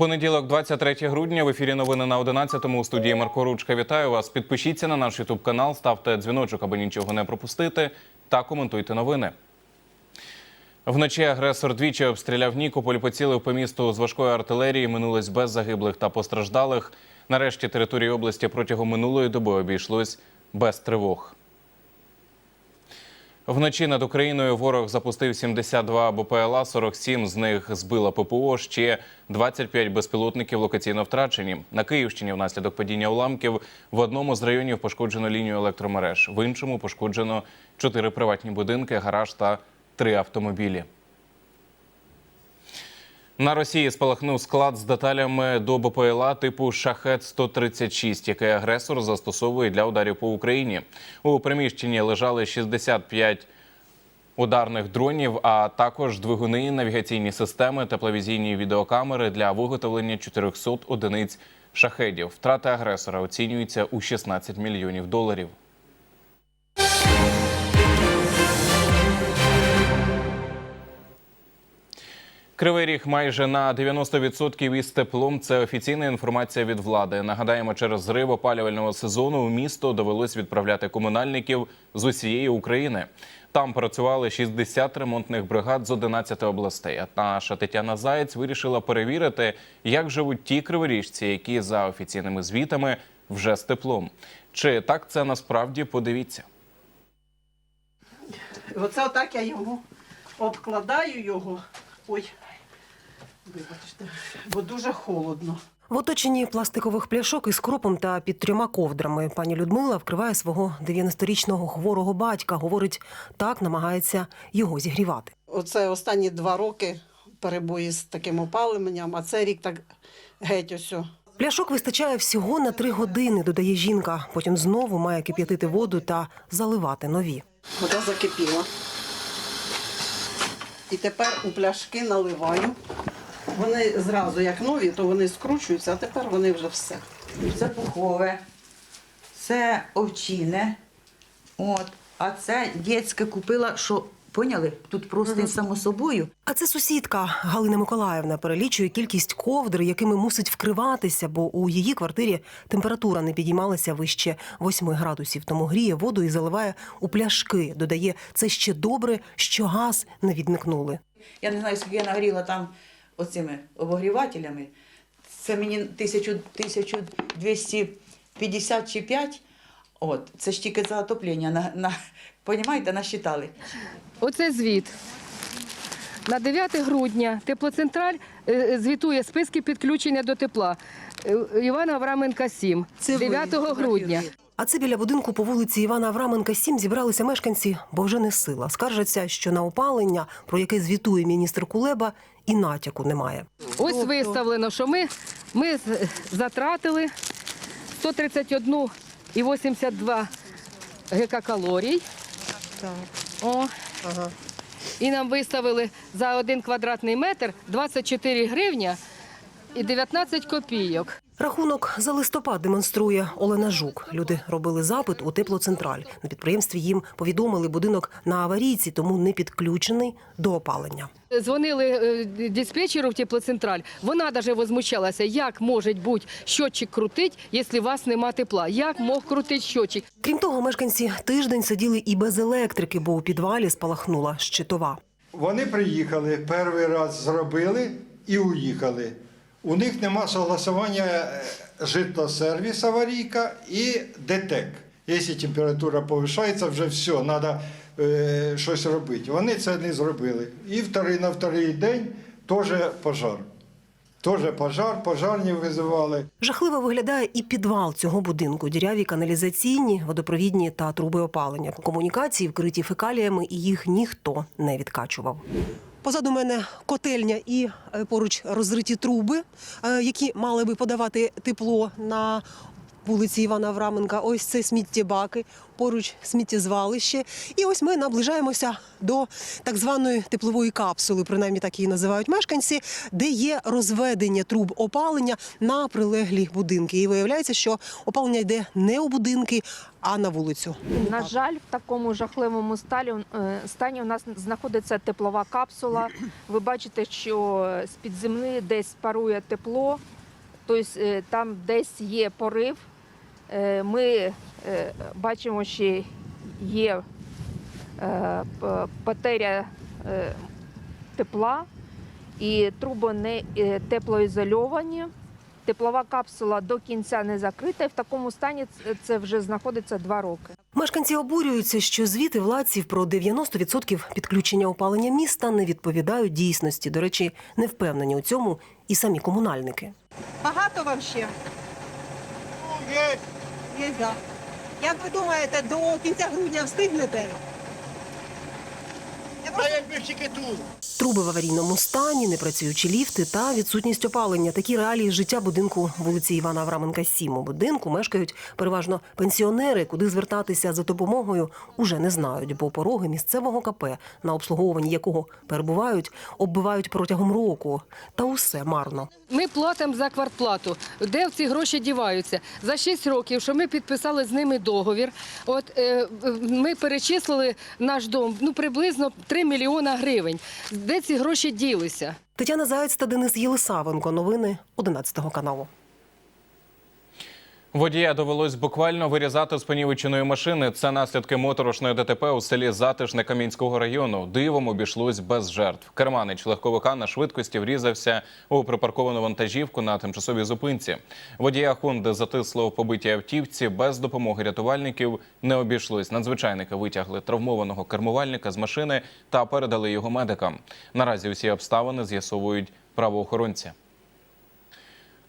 Понеділок, 23 грудня. В ефірі новини на 11-му у студії Марко Ручка. Вітаю вас. Підпишіться на наш Ютуб канал, ставте дзвіночок, аби нічого не пропустити, та коментуйте новини. Вночі агресор двічі обстріляв Нікополь, поцілив по місту з важкої артилерії. Минулось без загиблих та постраждалих. Нарешті території області протягом минулої доби обійшлось без тривог. Вночі над Україною ворог запустив 72 БПЛА, 47 з них збила ППО. Ще 25 безпілотників локаційно втрачені. На Київщині внаслідок падіння уламків в одному з районів пошкоджено лінію електромереж, в іншому пошкоджено чотири приватні будинки, гараж та три автомобілі. На Росії спалахнув склад з деталями до БПЛА типу шахет 136 який агресор застосовує для ударів по Україні. У приміщенні лежали 65 ударних дронів, а також двигуни, навігаційні системи, тепловізійні відеокамери для виготовлення 400 одиниць шахедів. Втрати агресора оцінюються у 16 мільйонів доларів. Кривий ріг майже на 90% із теплом. Це офіційна інформація від влади. Нагадаємо, через зрив опалювального сезону у місто довелось відправляти комунальників з усієї України. Там працювали 60 ремонтних бригад з 11 областей. А наша Тетяна Заєць вирішила перевірити, як живуть ті криворіжці, які за офіційними звітами вже з теплом. Чи так це насправді подивіться? Оце отак я його обкладаю його. Ой, вибачте, бо дуже холодно. В оточенні пластикових пляшок із кропом та під трьома ковдрами пані Людмила вкриває свого 90-річного хворого батька. Говорить, так намагається його зігрівати. Оце останні два роки перебої з таким опаленням, а це рік так геть ось. Пляшок вистачає всього на три години, додає жінка. Потім знову має кип'ятити воду та заливати нові. Вода закипіла. І тепер у пляшки наливаю. Вони зразу, як нові, то вони скручуються, а тепер вони вже все. Це пухове, це овчине. От. А це дітське купила, що поняли? Тут просто само собою. А це сусідка Галина Миколаївна перелічує кількість ковдр, якими мусить вкриватися, бо у її квартирі температура не підіймалася вище 8 градусів. Тому гріє воду і заливає у пляшки. Додає, це ще добре, що газ не відмикнули. Я не знаю, скільки я нагріла там оцими обогрівателями. Це мені 1000 1250 чи 5. От, це ж тільки за отоплення. На, на, понімаєте, насчитали. Оце звіт. На 9 грудня теплоцентраль е, звітує списки підключення до тепла. Е, Івана Авраменка 7. Це ви 9 грудня. А це біля будинку по вулиці Івана Авраменка 7 зібралися мешканці, бо вже не сила. Скаржаться, що на опалення, про яке звітує міністр Кулеба, і натяку немає. Ось виставлено, що ми, ми затратили 131,82 гекакалорій. О. І нам виставили за один квадратний метр 24 гривня і 19 копійок. Рахунок за листопад демонструє Олена Жук. Люди робили запит у теплоцентраль. На підприємстві їм повідомили будинок на аварійці, тому не підключений до опалення. Дзвонили е, диспетчеру в теплоцентраль. Вона навіть возмущалася, як може бути щотчик крутить, якщо у вас нема тепла. Як мог крутити щотчик? Крім того, мешканці тиждень сиділи і без електрики, бо у підвалі спалахнула щитова. Вони приїхали, перший раз зробили і уїхали. У них нема согласування е, житлосервіс аварійка і ДТЕК. Якщо температура повищається, вже все, треба е, щось робити. Вони це не зробили. І вторий, на вторий день теж пожар. Теж пожар, пожарні визивали. Жахливо виглядає і підвал цього будинку. Діряві каналізаційні, водопровідні та труби опалення. Комунікації вкриті фекаліями, і їх ніхто не відкачував. Позаду мене котельня і е, поруч розриті труби, е, які мали би подавати тепло на вулиці Івана Авраменка. Ось це сміттєбаки, поруч сміттєзвалище. І ось ми наближаємося до так званої теплової капсули, принаймні так її називають мешканці, де є розведення труб опалення на прилеглі будинки. І виявляється, що опалення йде не у будинки, а на вулицю. На жаль, в такому жахливому е, стані у нас знаходиться теплова капсула. Ви бачите, що з-під землі десь парує тепло, тобто е, там десь є порив. Е, Ми е, бачимо, що є потеря тепла і труби не теплоізольовані. Теплова капсула до кінця не закрита, і в такому стані це вже знаходиться два роки. Мешканці обурюються, що звіти владців про 90% підключення опалення міста не відповідають дійсності. До речі, не впевнені у цьому і самі комунальники. Багато вам ще? Є. Є, да. Як ви думаєте, до кінця грудня встигнете? Я просто Труби в аварійному стані, непрацюючі ліфти та відсутність опалення. Такі реалії життя будинку вулиці Івана Авраменка 7. У будинку мешкають переважно пенсіонери, куди звертатися за допомогою уже не знають, бо пороги місцевого КП, на обслуговуванні якого перебувають, оббивають протягом року. Та усе марно. Ми платимо за квартплату. Де ці гроші діваються? За 6 років, що ми підписали з ними договір. От е, ми перечислили наш дом ну приблизно 3 мільйона гривень. Де ці гроші ділися? Тетяна Заєць та Денис Єлисавенко. Новини 11 каналу. Водія довелось буквально вирізати з понівеченої машини. Це наслідки моторошної ДТП у селі Затишне Камінського району. Дивом обійшлось без жертв. Керманич легковика на швидкості врізався у припарковану вантажівку на тимчасовій зупинці. Водія Хонди затисло в побитій автівці. Без допомоги рятувальників не обійшлось. Надзвичайники витягли травмованого кермувальника з машини та передали його медикам. Наразі усі обставини з'ясовують правоохоронці.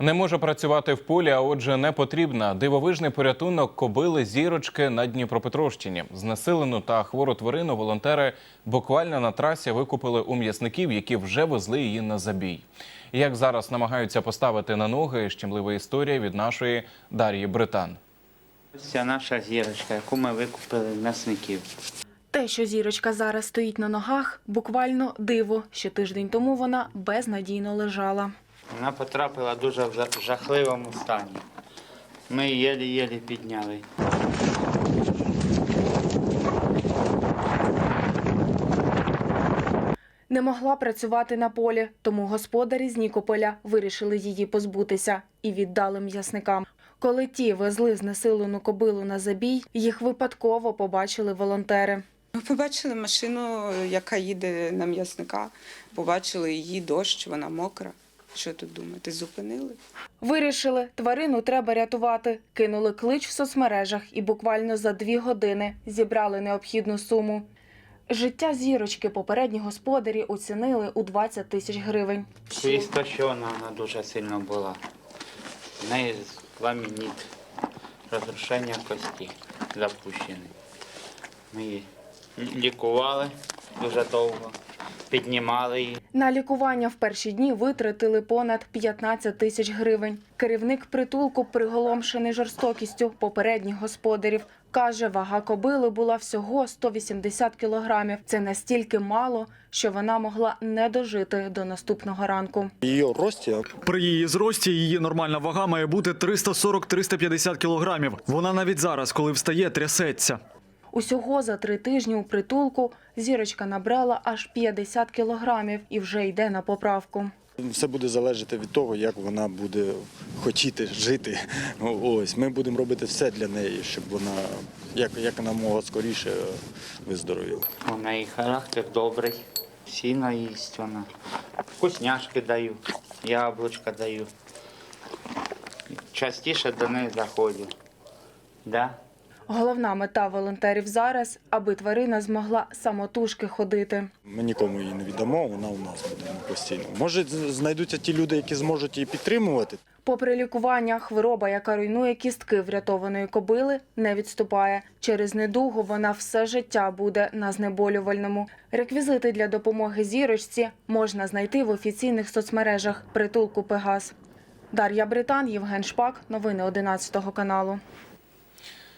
Не може працювати в полі, а отже, не потрібна. Дивовижний порятунок кобили зірочки на Дніпропетровщині. Знесилену та хвору тварину волонтери буквально на трасі викупили у м'ясників, які вже везли її на забій. Як зараз намагаються поставити на ноги щемлива історія від нашої Дар'ї Британ. Це наша зірочка, яку ми викупили в м'ясників. Те, що зірочка зараз стоїть на ногах, буквально диво, що тиждень тому вона безнадійно лежала. Вона потрапила дуже в жа- жахливому стані. Ми її єлі-єлі підняли. Не могла працювати на полі, тому господарі з Нікополя вирішили її позбутися і віддали м'ясникам. Коли ті везли знесилену кобилу на забій, їх випадково побачили волонтери. Ми побачили машину, яка їде на м'ясника. Побачили її дощ, вона мокра. Що тут думаєте? Зупинили? Вирішили, тварину треба рятувати. Кинули клич в соцмережах і буквально за дві години зібрали необхідну суму. Життя зірочки попередні господарі оцінили у 20 тисяч гривень. Істощена вона дуже сильно була. В неї ламініт, розрушення кості запущений. Ми її лікували дуже довго, піднімали її. На лікування в перші дні витратили понад 15 тисяч гривень. Керівник притулку приголомшений жорстокістю попередніх господарів. Каже, вага кобили була всього 180 кілограмів. Це настільки мало, що вона могла не дожити до наступного ранку. Її рості При її зрості її нормальна вага має бути 340-350 кілограмів. Вона навіть зараз, коли встає, трясеться. Усього за три тижні у притулку зірочка набрала аж 50 кілограмів і вже йде на поправку. все буде залежати від того, як вона буде хотіти жити. Ось ми будемо робити все для неї, щоб вона як, як вона могла скоріше виздоровіла. У неї характер добрий, сіно їсть вона. Вкусняшки даю, яблучка даю. Частіше до неї заходжу. Да? Головна мета волонтерів зараз, аби тварина змогла самотужки ходити. Ми нікому її не віддамо, вона у нас буде постійно. Може, знайдуться ті люди, які зможуть її підтримувати. Попри лікування, хвороба, яка руйнує кістки врятованої кобили, не відступає. Через недугу вона все життя буде на знеболювальному. Реквізити для допомоги зірочці можна знайти в офіційних соцмережах притулку Пегас. Дар'я Британ, Євген Шпак. Новини 11 каналу.